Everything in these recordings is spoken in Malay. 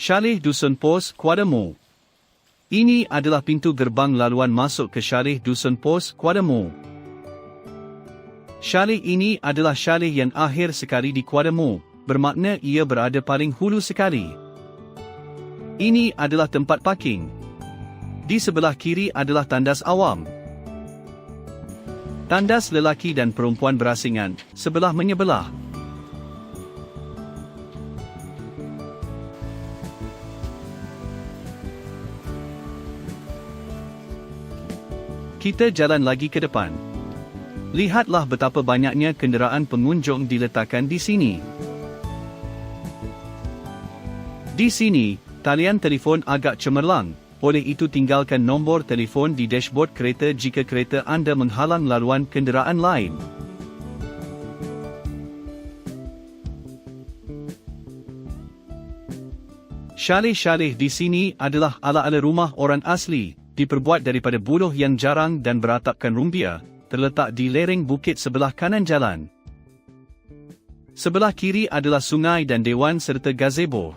Syaleh Dusun Pos, Kuadamu. Ini adalah pintu gerbang laluan masuk ke Syaleh Dusun Pos, Kuadamu. Syaleh ini adalah syaleh yang akhir sekali di Kuadamu, bermakna ia berada paling hulu sekali. Ini adalah tempat parking. Di sebelah kiri adalah tandas awam. Tandas lelaki dan perempuan berasingan, sebelah menyebelah. Kita jalan lagi ke depan. Lihatlah betapa banyaknya kenderaan pengunjung diletakkan di sini. Di sini, talian telefon agak cemerlang, oleh itu tinggalkan nombor telefon di dashboard kereta jika kereta anda menghalang laluan kenderaan lain. Syaleh-syaleh di sini adalah ala-ala rumah orang asli, diperbuat daripada buluh yang jarang dan beratapkan rumbia, terletak di lereng bukit sebelah kanan jalan. Sebelah kiri adalah sungai dan dewan serta gazebo.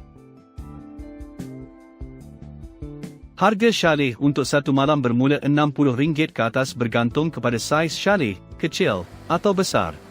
Harga syaleh untuk satu malam bermula RM60 ke atas bergantung kepada saiz syaleh, kecil atau besar.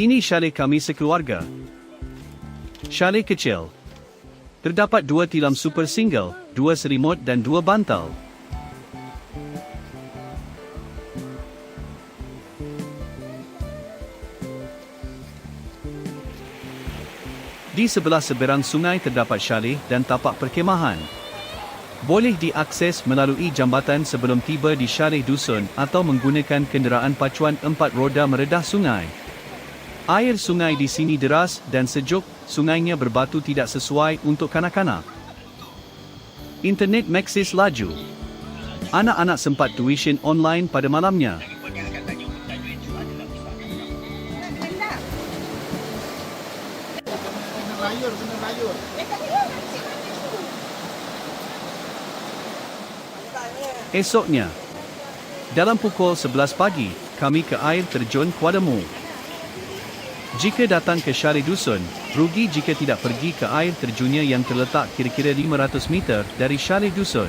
Ini syaleh kami sekeluarga. Syaleh kecil. Terdapat dua tilam super single, dua serimut dan dua bantal. Di sebelah seberang sungai terdapat syaleh dan tapak perkemahan. Boleh diakses melalui jambatan sebelum tiba di syaleh dusun atau menggunakan kenderaan pacuan empat roda meredah sungai. Air sungai di sini deras dan sejuk, sungainya berbatu tidak sesuai untuk kanak-kanak. Internet Maxis laju. Anak-anak sempat tuition online pada malamnya. Kena rayur, kena rayur. Esoknya, dalam pukul 11 pagi, kami ke air terjun Kuadamu. Jika datang ke Syari Dusun, rugi jika tidak pergi ke air terjunnya yang terletak kira-kira 500 meter dari Syari Dusun.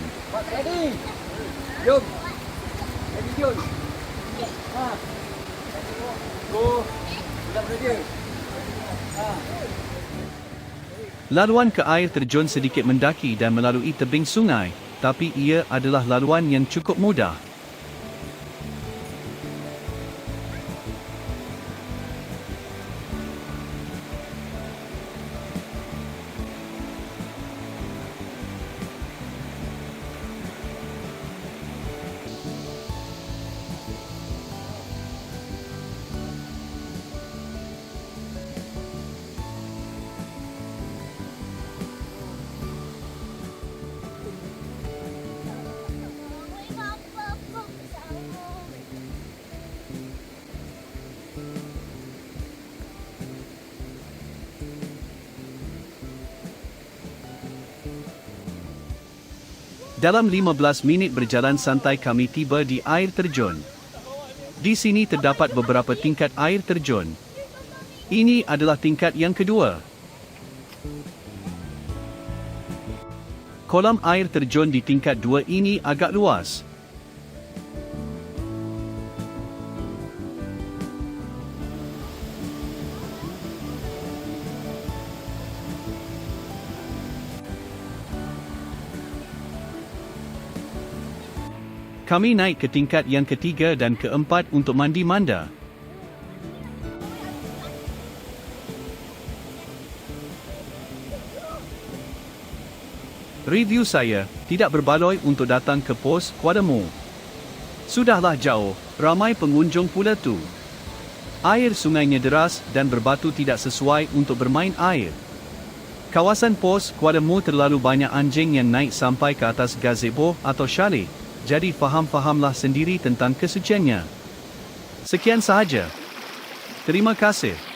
Laluan ke air terjun sedikit mendaki dan melalui tebing sungai, tapi ia adalah laluan yang cukup mudah. Dalam 15 minit berjalan santai kami tiba di air terjun. Di sini terdapat beberapa tingkat air terjun. Ini adalah tingkat yang kedua. Kolam air terjun di tingkat dua ini agak luas. Kami naik ke tingkat yang ketiga dan keempat untuk mandi manda. Review saya, tidak berbaloi untuk datang ke pos Kuadamu. Sudahlah jauh, ramai pengunjung pula tu. Air sungainya deras dan berbatu tidak sesuai untuk bermain air. Kawasan pos Kuadamu terlalu banyak anjing yang naik sampai ke atas gazebo atau chalet, jadi faham-fahamlah sendiri tentang kesuciannya. Sekian sahaja. Terima kasih.